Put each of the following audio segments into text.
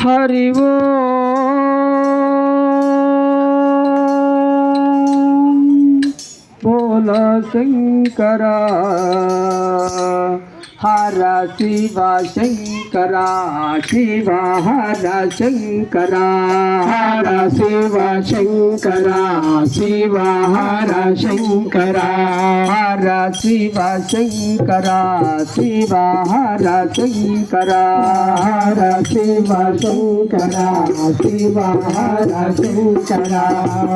హరి ఓం బోల శంకర హర శివ శంకర శివ హర శంకర హర శివ శంకర శివ హర శంకర హర శివ శంకర శివ హర శంకర హర శివ శంకర శివ హర శంకర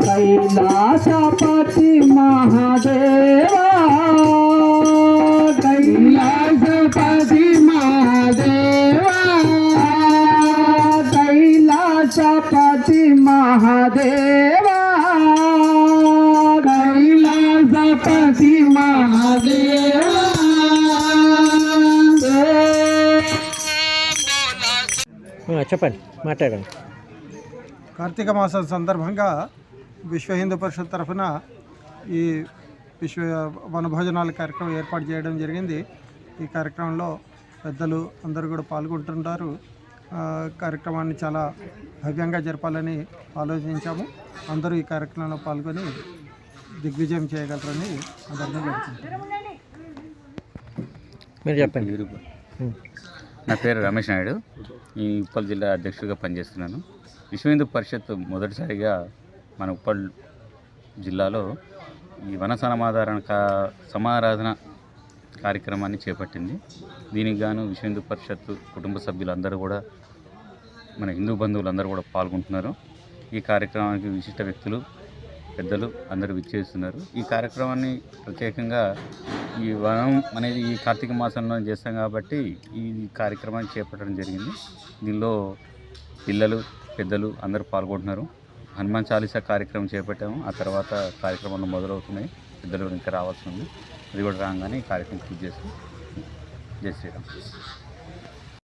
కైలాసపతి మహాదేవా మహాదేవా కైలాసపతి మహాదేవా చెప్పండి మాట్లాడండి. కార్తీక మాసం సందర్భంగా విశ్వ హిందూ పరిషత్ తరఫున ఈ విశ్వ వనభోజనాల కార్యక్రమం ఏర్పాటు చేయడం జరిగింది. ఈ కార్యక్రమంలో పెద్దలు అందరూ కూడా పాల్గొంటుంటారు. కార్యక్రమాన్ని చాలా భవ్యంగా జరపాలని ఆలోచించాము. అందరూ ఈ కార్యక్రమంలో పాల్గొని దిగ్విజయం చేయగలరని అందరినీ మీరు చెప్పండి. నా పేరు రమేష్ నాయుడు. ఈ ఉప్పల్ జిల్లా అధ్యక్షుడిగా పనిచేస్తున్నాను. విశ్వ హిందూ పరిషత్ మొదటిసారిగా మన ఉప్పల్ జిల్లాలో ఈ వన సమాధారణ కా సమారాధన కార్యక్రమాన్ని చేపట్టింది. దీనికి గాను విశ్వ హిందూ పరిషత్ కుటుంబ సభ్యులందరూ కూడా మన హిందూ బంధువులందరూ కూడా పాల్గొంటున్నారు. ఈ కార్యక్రమానికి విశిష్ట వ్యక్తులు పెద్దలు అందరూ విచ్చేస్తున్నారు. ఈ కార్యక్రమాన్ని ప్రత్యేకంగా ఈ వనం అనేది ఈ కార్తీక మాసంలో చేస్తాం కాబట్టి ఈ కార్యక్రమాన్ని చేపట్టడం జరిగింది. దీనిలో పిల్లలు పెద్దలు అందరూ పాల్గొంటున్నారు. హనుమాన్ చాలీసా కార్యక్రమం చేపట్టాము. ఆ తర్వాత కార్యక్రమాలు మొదలవుతున్నాయి. ఇద్దరు ఇంకా రావాల్సి ఉంది. అది కూడా రాగానే ఈ కార్యక్రమం పూర్తి చేసి జై శ్రీరామ్.